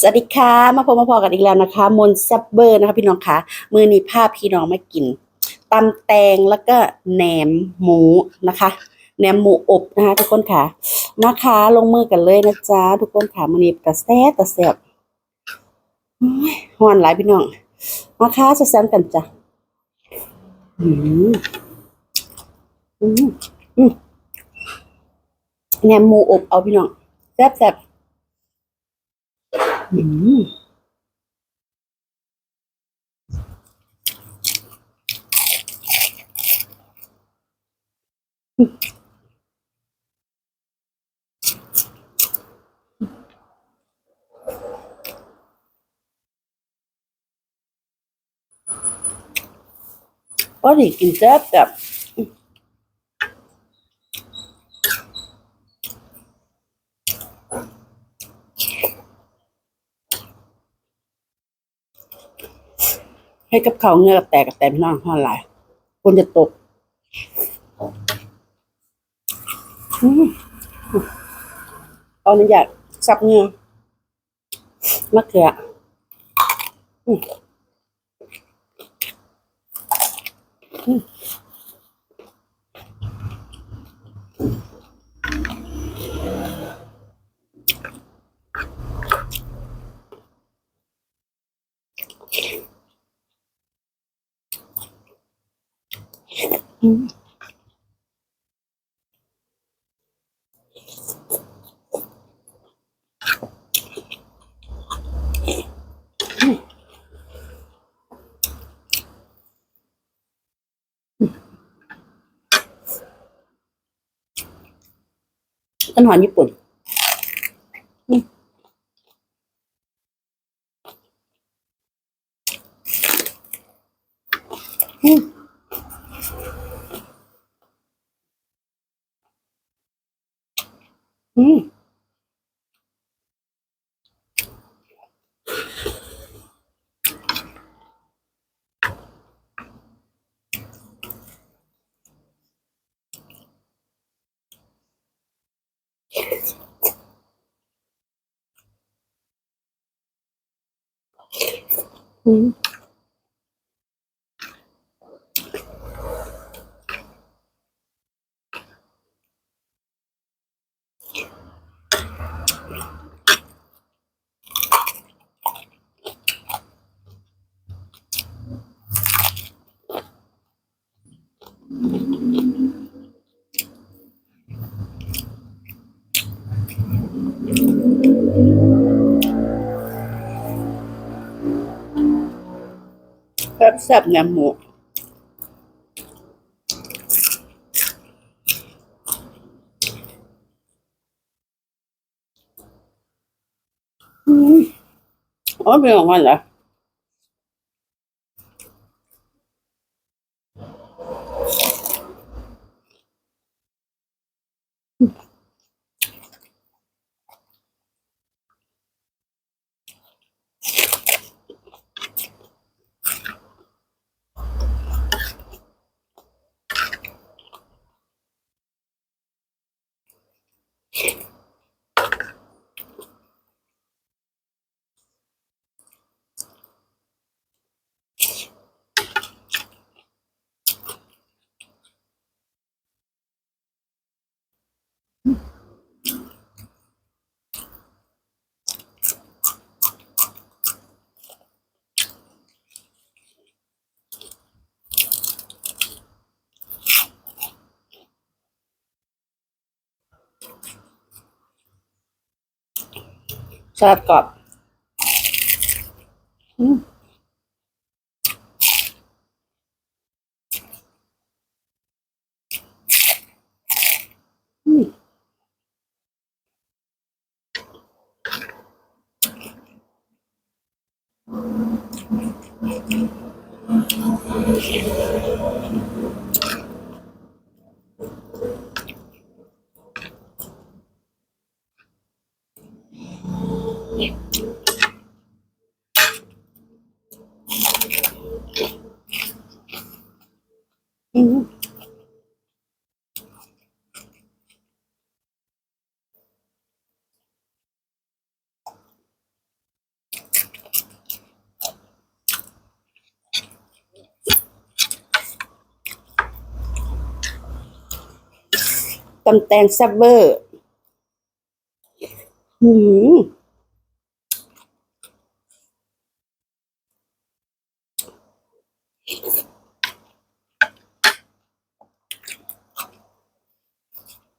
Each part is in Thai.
สวัสดีค่ะมาพบมาพอกันอีกแล้วนะคะ มนต์แซบเบอร์นะคะพี่น้องคะมือนี้พาพพี่น้องมากินตำแตงแล้วก็แหนมหมูนะคะแหนมหมูอบนะคะ ทุกคนค่ะนะคะลงมือกันเลยนะจ๊ะทุกคนค่ะมือนี้ตะแซ่ตะแซ่บโอ้ยหวานหลายพี่น้องมาคะจะแซมกันจ้ะอืมอืมอืมแหนมหมูอบเอาพี่น้องแซ่บแซ่บ ก็ดีกินแซ่บแบบ ให้กับเขาเงือกแตกกับแต่พี่น้องห้อนหลายคนจะตกอเอาหนึ่งอยากสับเงือมะเขืออืมอืมอืม ต้นหอมญี่ปุ่นอืม อืม แซ่บแซ่บแหนมหมูอืมอ๋อเป็นของมันเหรอ Okay. สลัดกรอบอืมอืมอืม ตำแตงซ่บเวอร์หืม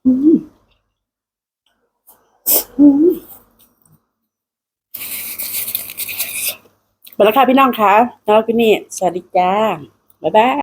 อืมอืมไปแล้วค่ะพี่น้องคะแล้วพี่นี่ สวัสดีจ้า บ๊ายบาย